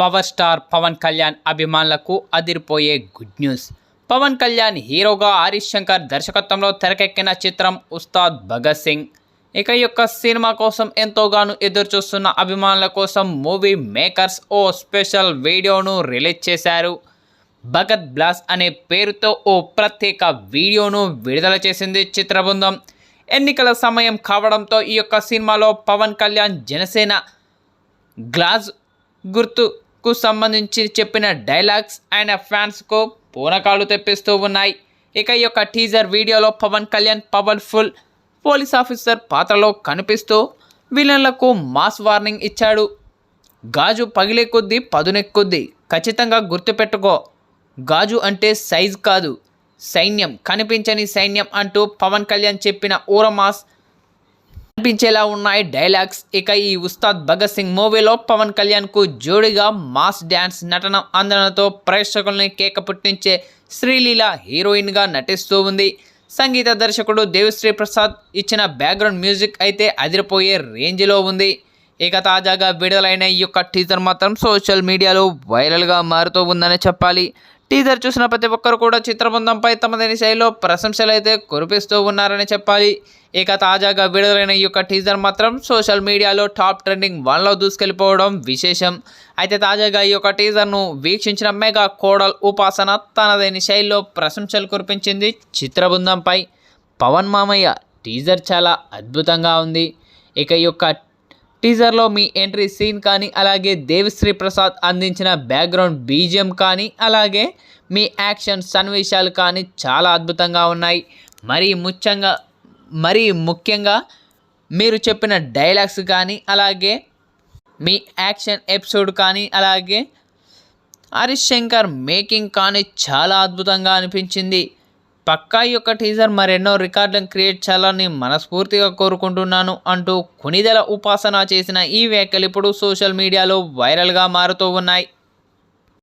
Power star Pawan Kalyan అభిమానులకు అదిరిపోయే good news. Pawan Kalyan హీరోగా హరీష్ శంకర్ దర్శకత్వంలో తెరకెక్కిన చిత్రం ఉస్తాద్ భగత్ సింగ్. ఇక ఈ యొక్క సినిమా కోసం ఎంతోగానో ఎదురుచూస్తున్న అభిమానుల కోసం మూవీ మేకర్స్ ఓ స్పెషల్ వీడియోను రిలీజ్ చేశారు. భగత్ బ్లాస్ అనే పేరుతో ఓ ప్రత్యేక వీడియోను విడుదల చేసింది చిత్రబృందం. ఎన్నికల సమయం కావడంతో ఈ యొక్క సినిమాలో పవన్ కళ్యాణ్ జనసేన గ్లాజ్ గుర్తు కు సంబంధించి చెప్పిన డైలాగ్స్ ఆయన ఫ్యాన్స్కు పూనకాలు తెప్పిస్తూ ఉన్నాయి. ఇక ఈ యొక్క టీజర్ వీడియోలో Pawan Kalyan powerful police officer పాత్రలో కనిపిస్తూ విలన్లకు మాస్ వార్నింగ్ ఇచ్చాడు. గాజు పగిలే కొద్దీ పదునెక్కుద్ది. ఖచ్చితంగా గుర్తుపెట్టుకో. గాజు అంటే సైజ్ కాదు. సైన్యం. కనిపించని సైన్యం అంటూ పవన్ కళ్యాణ్ చెప్పిన ఊరమాస్ కనిపించేలా ఉన్నాయి డైలాగ్స్. ఇక ఈ ఉస్తాద్ భగత్ సింగ్ మూవీలో పవన్ కళ్యాణ్కు జోడిగా మాస్ డ్యాన్స్ నటన అందనతో ప్రేక్షకుల్ని కేక పుట్టించే శ్రీలీల హీరోయిన్గా నటిస్తూ ఉంది. సంగీత దర్శకుడు దేవిశ్రీ ప్రసాద్ ఇచ్చిన బ్యాక్గ్రౌండ్ మ్యూజిక్ అయితే అదిరిపోయే రేంజ్లో ఉంది. ఇక తాజాగా విడుదలైన ఈ యొక్క టీజర్ మాత్రం సోషల్ మీడియాలో వైరల్గా మారుతూ ఉందని చెప్పాలి. టీజర్ చూసిన ప్రతి ఒక్కరు కూడా చిత్రబృందంపై తమదైన శైలిలో ప్రశంసలు అయితే కురిపిస్తూ ఉన్నారని చెప్పాలి. ఇక తాజాగా విడుదలైన ఈ యొక్క టీజర్ మాత్రం సోషల్ మీడియాలో టాప్ ట్రెండింగ్ వన్లో దూసుకెళ్ళిపోవడం విశేషం. అయితే తాజాగా ఈ యొక్క టీజర్ను వీక్షించిన మెగా కోడల్ ఉపాసన తనదైన శైలిలో ప్రశంసలు కురిపించింది చిత్రబృందంపై. పవన్ మామయ్య టీజర్ చాలా అద్భుతంగా ఉంది. ఇక ఈ యొక్క టీజర్లో మీ ఎంట్రీ సీన్ కానీ అలాగే దేవిశ్రీ ప్రసాద్ అందించిన బ్యాక్గ్రౌండ్ బీజిఎం కానీ అలాగే మీ యాక్షన్ సన్నివేశాలు కానీ చాలా అద్భుతంగా ఉన్నాయి. మరీ ముఖ్యంగా మరీ ముఖ్యంగా మీరు చెప్పిన డైలాగ్స్ కానీ అలాగే మీ యాక్షన్ ఎపిసోడ్ కానీ అలాగే హరీష్ శంకర్ మేకింగ్ కానీ చాలా అద్భుతంగా అనిపించింది. పక్కా ఈ యొక్క టీజర్ మరెన్నో రికార్డులను క్రియేట్ చేయాలని మనస్ఫూర్తిగా కోరుకుంటున్నాను అంటూ కొనిదెల ఉపాసన చేసిన ఈ వ్యాఖ్యలు ఇప్పుడు సోషల్ మీడియాలో వైరల్గా మారుతూ ఉన్నాయి.